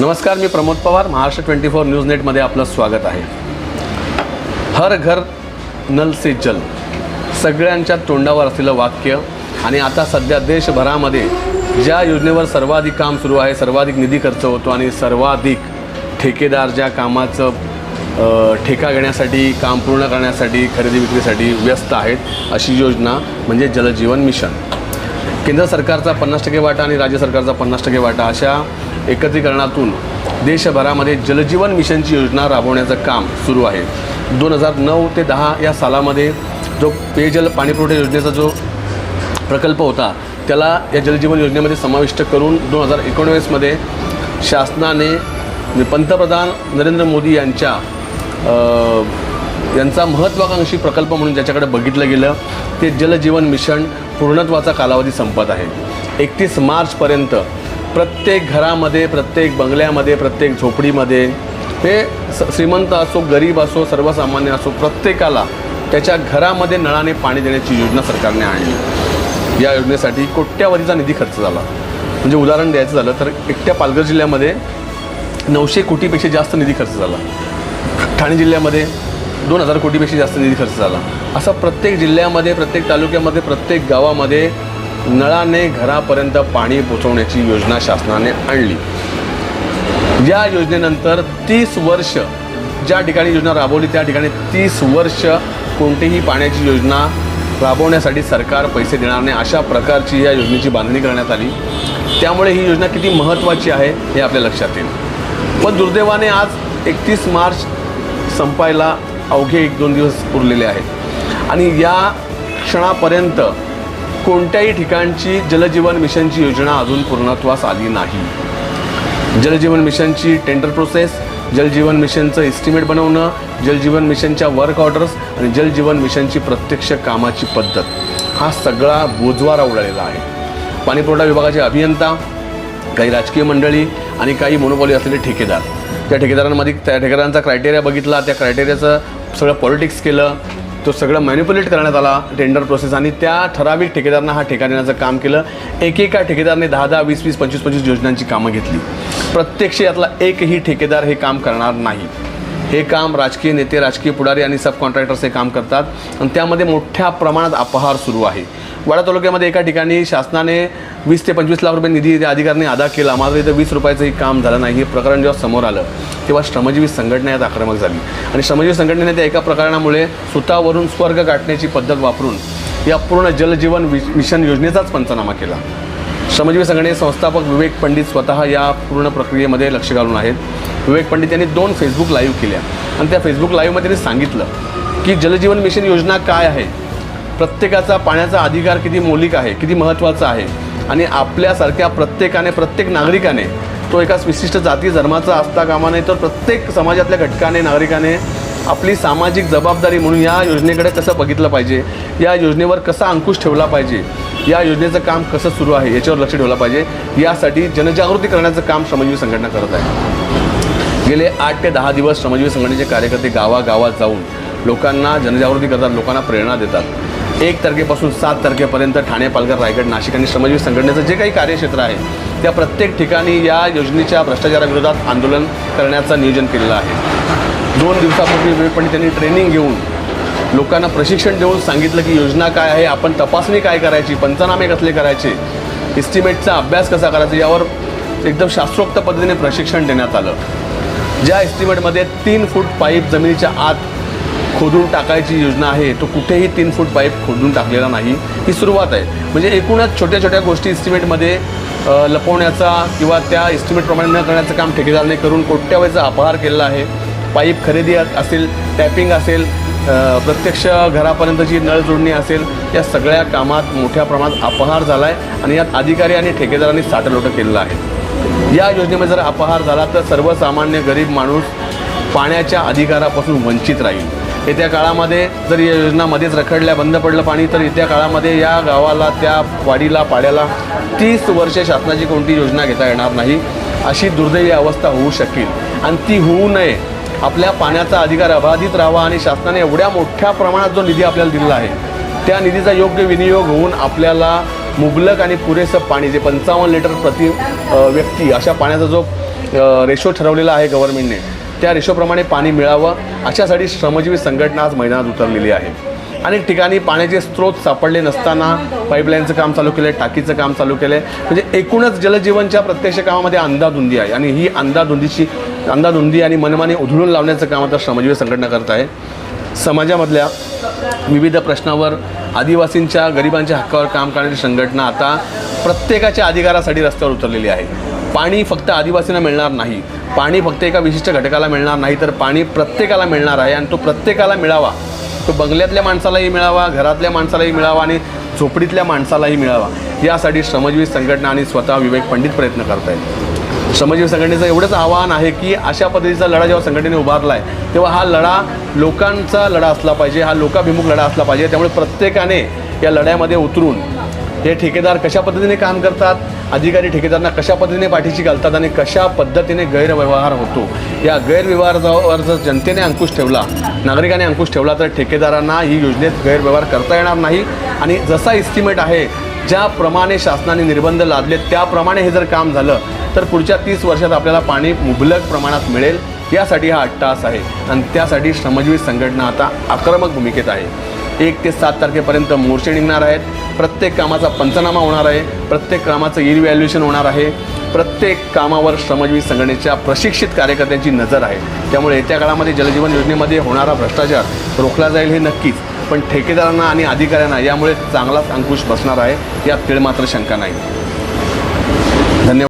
नमस्कार मी Pramod Pawar Maharashtra twenty four news नेटमध्ये आपलं स्वागत आहे. हर घर नल से जल. सगळ्यांच्या तोंडावर असलेलं वाक्य आणि आता सध्या देशभरामध्ये ज्या योजनेवर सर्वाधिक काम सुरू आहे सर्वाधिक निधी खर्च होतो आणि सर्वाधिक ठेकेदार ज्या कामाचं ठेका घेण्यासाठी काम पूर्ण करण्यासाठी खरेदी विक्रीसाठी व्यस्त आहेत अशी योजना म्हणजे जलजीवन मिशन. केंद्र सरकारचा पन्नास टक्के वाटा आणि राज्य सरकारचा पन्नास टक्के वाटा अशा एकत्रीकरणातून देशभरामध्ये जलजीवन मिशनची योजना राबवण्याचं काम सुरू आहे. दोन हजार नऊ ते दहा या सालामध्ये जो पेयजल पाणीपुरवठा योजनेचा जो प्रकल्प होता त्याला या जलजीवन योजनेमध्ये समाविष्ट करून दोन हजार एकोणवीसमध्ये शासनाने पंतप्रधान नरेंद्र मोदी यांच्या यांचा महत्त्वाकांक्षी प्रकल्प म्हणून ज्याच्याकडे बघितलं गेलं ते जलजीवन मिशन पूर्णत्वाचा कालावधी संपत आहे. एकतीस मार्चपर्यंत प्रत्येक घरामध्ये प्रत्येक बंगल्यामध्ये प्रत्येक झोपडीमध्ये हे स श्रीमंत असो गरीब असो सर्वसामान्य असो प्रत्येकाला त्याच्या घरामध्ये नळाने पाणी देण्याची योजना सरकारने आणली. या योजनेसाठी कोट्यावधीचा निधी खर्च झाला. म्हणजे उदाहरण द्यायचं झालं तर एकट्या पालघर जिल्ह्यामध्ये नऊशे कोटीपेक्षा जास्त निधी खर्च झाला. ठाणे जिल्ह्यामध्ये दोन हजार कोटीपेक्षा जास्त निधी खर्च झाला. असा प्रत्येक जिल्ह्यामध्ये प्रत्येक तालुक्यामध्ये प्रत्येक गावामध्ये नळाने घरापर्यंत पाणी पोचवण्याची योजना शासनाने आणली. या योजनेनंतर तीस वर्ष ज्या ठिकाणी योजना राबवली त्या ठिकाणी तीस वर्ष कोणतीही पाण्याची योजना राबवण्यासाठी सरकार पैसे देणार नाही अशा प्रकारची या योजनेची बांधणी करण्यात आली. त्यामुळे ही योजना किती महत्त्वाची आहे हे आपल्या लक्षात येईल. पण दुर्दैवाने आज एकतीस मार्च संपायला अवघे एक दोन दिवस उरलेले आहेत. आणि या क्षणापर्यंत कोणत्याही ठिकाणची जलजीवन मिशनची योजना अजून पूर्णत्वास आली नाही. जलजीवन मिशनची टेंडर प्रोसेस जलजीवन मिशनचं एस्टिमेट बनवणं जलजीवन मिशनच्या वर्क ऑर्डर्स आणि जलजीवन मिशनची प्रत्यक्ष कामाची पद्धत हा सगळा बोजवारा उडालेला आहे. पाणीपुरवठा विभागाचे अभियंता काही राजकीय मंडळी आणि काही मोनोपॉली असलेले ठेकेदार त्या ठेकेदारांमध्ये त्या ठेकेदारांचा क्रायटेरिया बघितला त्या क्रायटेरियाचं सगळं पॉलिटिक्स केलं तो सगळं मॅन्युप्युलेट करण्यात आला टेंडर प्रोसेस आणि त्या ठराविक ठेकेदारांना हा ठेका देण्याचं काम केलं. एकेका ठेकेदारने दहा दहा वीस वीस पंचवीस पंचवीस योजनांची कामं घेतली. प्रत्यक्ष यातला एकही ठेकेदार हे काम करणार नाही. हे काम राजकीय नेते राजकीय पुढारी आणि सब कॉन्ट्रॅक्टर्स हे काम करतात. आणि त्यामध्ये मोठ्या प्रमाणात अपहार सुरू आहे. वाडा तालुक्यामध्ये एका ठिकाणी शासनाने वीस ते पंचवीस लाख रुपये निधी त्या अधिकाऱ्यांनी अदा केला. मात्र इथं वीस रुपयाचंही काम झालं नाही. हे प्रकरण जेव्हा समोर आलं तेव्हा श्रमजीवी संघटना यात आक्रमक झाली. आणि श्रमजीवी संघटनेने त्या एका प्रकरणामुळे स्वतःवरून स्वर्ग गाठण्याची पद्धत वापरून या पूर्ण जलजीवन वि- मिशन योजनेचाच पंचनामा केला. श्रमजीवी संघटने संस्थापक विवेक पंडित स्वतः या पूर्ण प्रक्रियेमध्ये लक्ष घालून आहेत. विवेक पंडित यांनी दोन फेसबुक लाईव्ह केल्या. आणि त्या फेसबुक लाईव्हमध्ये त्यांनी सांगितलं की जलजीवन मिशन योजना काय आहे? प्रत्येकाचा पाण्याचा अधिकार किती मौलिक आहे किती महत्त्वाचा आहे? आणि आपल्यासारख्या प्रत्येकाने प्रत्येक नागरिकाने तो एका विशिष्ट जाती धर्माचा असता कामा नये तर प्रत्येक समाजातल्या घटकाने नागरिकाने आपली सामाजिक जबाबदारी म्हणून या योजनेकडे कसं बघितलं पाहिजे? या योजनेवर कसा अंकुश ठेवला पाहिजे? या योजनेचं काम कसं सुरू आहे याच्यावर लक्ष ठेवलं पाहिजे. यासाठी जनजागृती करण्याचं काम श्रमजीवी संघटना करत आहे. गेले आठ ते दहा दिवस श्रमजीवी संघटनेचे कार्यकर्ते गावागावात जाऊन लोकांना जनजागृती करतात लोकांना प्रेरणा देतात. एक तारखेपासून सात तारखेपर्यंत ठाणे पालघर रायगड नाशिक आणि श्रमजीवी संघटनेचं जे काही कार्यक्षेत्र आहे त्या प्रत्येक ठिकाणी या योजनेच्या भ्रष्टाचाराविरोधात आंदोलन करण्याचं नियोजन केलेलं आहे. दोन दिवसापूर्वी विवेकपणे त्यांनी ट्रेनिंग घेऊन लोकांना प्रशिक्षण देऊन सांगितलं की योजना काय आहे आपण तपासणी काय करायची पंचनामे कसले करायचे एस्टिमेटचा अभ्यास कसा करायचा यावर एकदम शास्त्रोक्त पद्धतीने प्रशिक्षण देण्यात आलं. ज्या इस्टिमेटमध्ये तीन फूट पाईप जमिनीच्या आत खोदून टाकायची योजना आहे तो कुठेही तीन फूट पाईप खोदून टाकलेला नाही. ही सुरुवात आहे. म्हणजे एकूणच छोट्या छोट्या गोष्टी इस्टिमेटमध्ये लपवण्याचा किंवा त्या एस्टिमेटप्रमाणे न करण्याचं काम ठेकेदाराने करून कोट्यावधीचा अपहार केलेला आहे. पाईप खरेदी असेल टॅपिंग असेल प्रत्यक्ष घरापर्यंत जी नळ जोडणी असेल या सगळ्या कामात मोठ्या प्रमाणात अपहार झाला आहे आणि यात अधिकारी आणि ठेकेदारांनी साठलोटं केलेलं आहे. या योजनेमध्ये जर अपहार झाला तर सर्वसामान्य गरीब माणूस पाण्याच्या अधिकारापासून वंचित राहील. येत्या काळामध्ये जर या योजना मध्येच रखडल्या बंद पडलं पाणी तर येत्या काळामध्ये या गावाला त्या वाडीला पाड्याला तीस वर्षे शासनाची कोणती योजना घेता येणार नाही अशी दुर्दैवी अवस्था होऊ शकेल. आणि ती होऊ नये आपल्या पाण्याचा अधिकार अबाधित राहावा आणि शासनाने एवढ्या मोठ्या प्रमाणात जो निधी आपल्याला दिलेला आहे त्या निधीचा योग्य विनियोग होऊन आपल्याला मुबलक आणि पुरेसं पाणी जे पंचावन्न लिटर प्रति व्यक्ती अशा पाण्याचा जो रेशो ठरवलेला आहे गव्हर्नमेंटने त्या रेशोप्रमाणे पाणी मिळावं. अशासाठी श्रमजीवी संघटना आज मैदानात उतरलेली आहे. अनेक ठिकाणी पाण्याचे स्रोत सापडले नसताना पाईपलाईनचं काम चालू केलं आहे टाकीचं काम चालू केलं आहे म्हणजे एकूणच जलजीवनच्या प्रत्यक्ष कामामध्ये अंधाधुंदी आहे आणि ही अंधाधुंदीची अंदाधुंदी आणि मनमाने उधळून लावण्याचं काम आता श्रमजीवी संघटना करत आहे. समाजामधल्या विविध प्रश्नावर आदिवासींच्या गरिबांच्या हक्कावर काम करणारी संघटना आता प्रत्येकाच्या अधिकारासाठी रस्त्यावर उतरलेली आहे. पाणी फक्त आदिवासींना मिळणार नाही. पाणी फक्त एका विशिष्ट घटकाला मिळणार नाही तर पाणी प्रत्येकाला मिळणार आहे आणि तो प्रत्येकाला मिळावा. तो बंगल्यातल्या माणसालाही मिळावा घरातल्या माणसालाही मिळावा आणि झोपडीतल्या माणसालाही मिळावा. यासाठी श्रमजीवी संघटना आणि स्वतः विवेक पंडित प्रयत्न करत आहेत श्रमजीवी संघटनेचं एवढंच आव्हान आहे की अशा पद्धतीचा लढा जेव्हा संघटनेने उभारला आहे तेव्हा हा लढा लोकांचा लढा असला पाहिजे हा लोकाभिमुख लढा असला पाहिजे त्यामुळे प्रत्येकाने या लढ्यामध्ये उतरून हे ठेकेदार कशा पद्धतीने काम करतात अधिकारी ठेकेदारांना कशा पद्धतीने पाठीशी घालतात आणि कशा पद्धतीने गैरव्यवहार होतो या गैरव्यवहारावर जर जनतेने अंकुश ठेवला नागरिकांनी अंकुश ठेवला तर ठेकेदारांना ही योजनेत गैरव्यवहार करता येणार नाही. आणि जसा इस्टिमेट आहे ज्याप्रमाणे शासनाने निर्बंध लादले त्याप्रमाणे हे जर काम झालं तर पुढच्या तीस वर्षात आपल्याला पाणी मुबलक प्रमाणात मिळेल. यासाठी हा अट्टास आहे. आणि त्यासाठी श्रमजीवी संघटना आता आक्रमक भूमिकेत आहे. एक ते सात तारखेपर्यंत मोर्चे निघणार आहेत. प्रत्येक कामाचा पंचनामा होणार आहे. प्रत्येक कामाचं इव्हॅल्युएशन होणार आहे. प्रत्येक कामावर श्रमजीवी संघटनेच्या प्रशिक्षित कार्यकर्त्यांची नजर आहे. त्यामुळे येत्या काळामध्ये जलजीवन योजनेमध्ये होणारा भ्रष्टाचार रोखला जाईल हे नक्कीच. पण ठेकेदारांना आणि अधिकाऱ्यांना यामुळे चांगलाच अंकुश बसणार आहे यात तीळ मात्र शंका नाही.